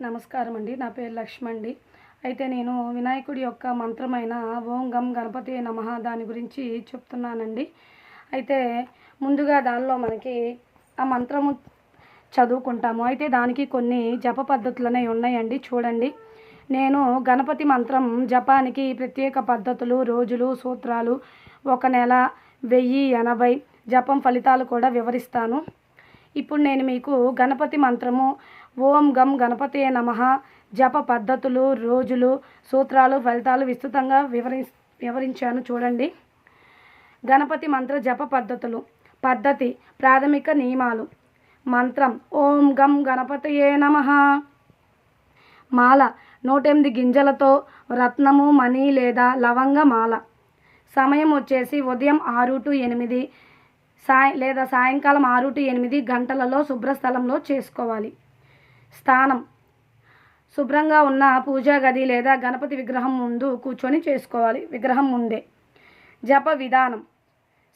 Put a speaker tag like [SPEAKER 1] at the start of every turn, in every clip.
[SPEAKER 1] నమస్కారం అండి నా పేరు లక్ష్మి అండి అయితే నేను వినాయకుడి యొక్క మంత్రమైన ఓం గం గణపతి నమః దాని గురించి చెప్తున్నానండి. అయితే ముందుగా దానిలో మనకి ఆ మంత్రము చదువుకుంటాము. అయితే దానికి కొన్ని జప పద్ధతులు అనేవి ఉన్నాయండి. చూడండి. నేను గణపతి మంత్రం జపానికి ప్రత్యేక పద్ధతులు రోజులు సూత్రాలు ఒక నెల వెయ్యి ఎనభై జపం ఫలితాలు కూడా వివరిస్తాను. ఇప్పుడు నేను మీకు గణపతి మంత్రము ఓం గం గణపతే నమః. జప పద్ధతులు రోజులు సూత్రాలు ఫలితాలు విస్తృతంగా వివరి వివరించాను చూడండి. గణపతి మంత్ర జప పద్ధతులు. పద్ధతి ప్రాథమిక నియమాలు. మంత్రం ఓం గం గణపతయే నమః. మాల నూట ఎనిమిది గింజలతో రత్నము మణి లేదా లవంగ మాల. సమయం వచ్చేసి ఉదయం ఆరు టు ఎనిమిది. సాయ లేదా సాయంకాలం ఆరు టు ఎనిమిది గంటలలో శుభ్రస్థలంలో చేసుకోవాలి. స్థానం. శుభ్రంగా ఉన్న పూజా గది లేదా గణపతి విగ్రహం ముందు కూర్చొని చేసుకోవాలి. విగ్రహం ముందే. జప విధానం.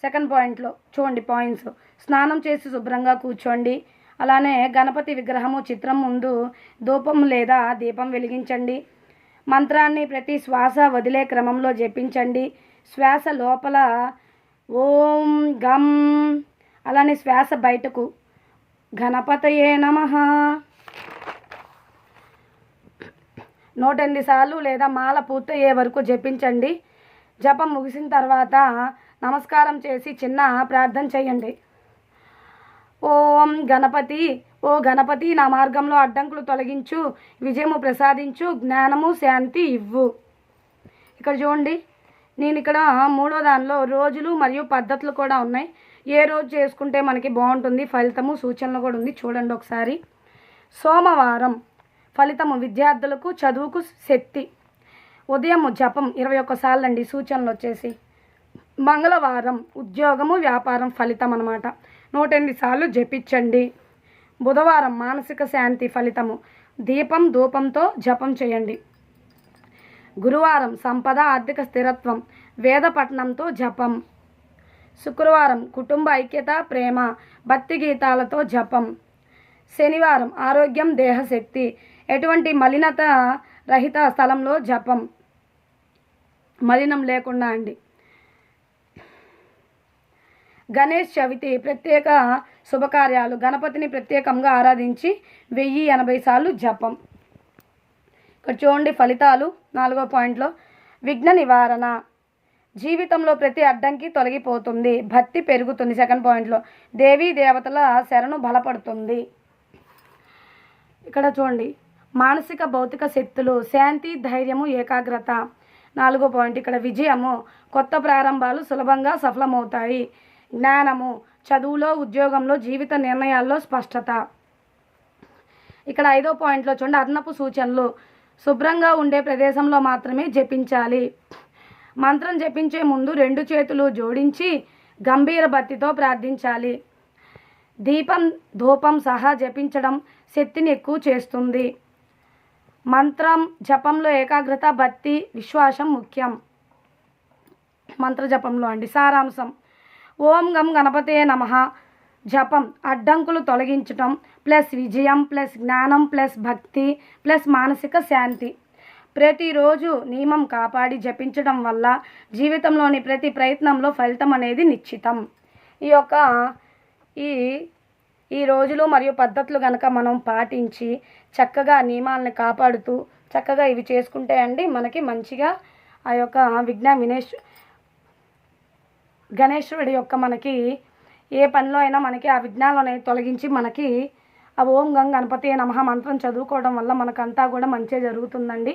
[SPEAKER 1] సెకండ్ పాయింట్లో చూడండి పాయింట్స్. స్నానం చేసి శుభ్రంగా కూర్చోండి. అలానే గణపతి విగ్రహము చిత్రం ముందు ధూపం లేదా దీపం వెలిగించండి. మంత్రాన్ని ప్రతి శ్వాస వదిలే క్రమంలో జపించండి. శ్వాస లోపల ఓం గమ్ అలానే శ్వాస బయటకు. గణపతయే నమః. నూట ఎనిమిది సార్లు లేదా మాల పూర్తయ్యే వరకు జపించండి. జపం ముగిసిన తర్వాత నమస్కారం చేసి చిన్న ప్రార్థన చేయండి. ఓం గణపతి ఓ గణపతి నా మార్గంలో అడ్డంకులు తొలగించు విజయము ప్రసాదించు జ్ఞానము శాంతి ఇవ్వు. ఇక్కడ చూడండి నేను ఇక్కడ మూడో దానిలో రోజులు మరియు పద్ధతులు కూడా ఉన్నాయి. ఏ రోజు చేసుకుంటే మనకి బాగుంటుంది ఫలితము సూచనలు కూడా ఉంది. చూడండి ఒకసారి. సోమవారం. ఫలితము విద్యార్థులకు చదువుకు శక్తి ఉదయం జపం ఇరవై ఒక్కసార్లు అండి సూచనలు వచ్చేసి. మంగళవారం ఉద్యోగము వ్యాపారం ఫలితం అనమాట నూట ఎనిమిది సార్లు జపించండి. బుధవారం మానసిక శాంతి ఫలితము. దీపం ధూపంతో జపం చేయండి. గురువారం సంపద ఆర్థిక స్థిరత్వం వేద పఠనంతో జపం. శుక్రవారం కుటుంబ ఐక్యత ప్రేమ భక్తి గీతాలతో జపం. శనివారం ఆరోగ్యం దేహశక్తి. ఎటువంటి మలినత రహిత స్థలంలో జపం. మలినం లేకుండా అండి. గణేష్ చవితి ప్రత్యేక శుభకార్యాలు. గణపతిని ప్రత్యేకంగా ఆరాధించి వెయ్యి ఎనభై సార్లు జపం. ఇక్కడ చూడండి ఫలితాలు నాలుగో పాయింట్లో. విఘ్న నివారణ. జీవితంలో ప్రతి అడ్డంకి తొలగిపోతుంది. భక్తి పెరుగుతుంది సెకండ్ పాయింట్లో. దేవీ దేవతల శరణు బలపడుతుంది. ఇక్కడ చూడండి. మానసిక భౌతిక శక్తులు శాంతి ధైర్యము ఏకాగ్రత. నాలుగో పాయింట్ ఇక్కడ విజయము. కొత్త ప్రారంభాలు సులభంగా సఫలమవుతాయి. జ్ఞానము చదువులో ఉద్యోగంలో జీవిత నిర్ణయాల్లో స్పష్టత. ఇక్కడ ఐదో పాయింట్లో చూడండి అదనపు సూచనలు. శుభ్రంగా ఉండే ప్రదేశంలో మాత్రమే జపించాలి. మంత్రం జపించే ముందు రెండు చేతులు జోడించి గంభీర భక్తితో ప్రార్థించాలి. దీపం ధూపం సహా జపించడం శక్తిని ఎక్కువ చేస్తుంది. మంత్రం జపంలో ఏకాగ్రత భక్తి విశ్వాసం ముఖ్యం. మంత్ర జపంలో అండి సారాంశం. ఓం గం గణపతే నమ. జపం అడ్డంకులు తొలగించటం ప్లస్ విజయం ప్లస్ జ్ఞానం ప్లస్ భక్తి ప్లస్ మానసిక శాంతి. ప్రతిరోజు నియమం కాపాడి జపించడం వల్ల జీవితంలోని ప్రతి ప్రయత్నంలో ఫలితం అనేది నిశ్చితం. ఈ యొక్క ఈ ఈ రోజులు మరియు పద్ధతులు కనుక మనం పాటించి చక్కగా నియమాలను కాపాడుతూ చక్కగా ఇవి చేసుకుంటే అండి మనకి మంచిగా ఆ యొక్క విఘ్న వినేష్ గణేశ్వరుడి యొక్క మనకి ఏ పనిలో అయినా మనకి ఆ విఘ్నాలు తొలగించి మనకి ఆ ఓం గంగ గణపతి నమహ మంత్రం చదువుకోవడం వల్ల మనకంతా కూడా మంచి జరుగుతుందండి.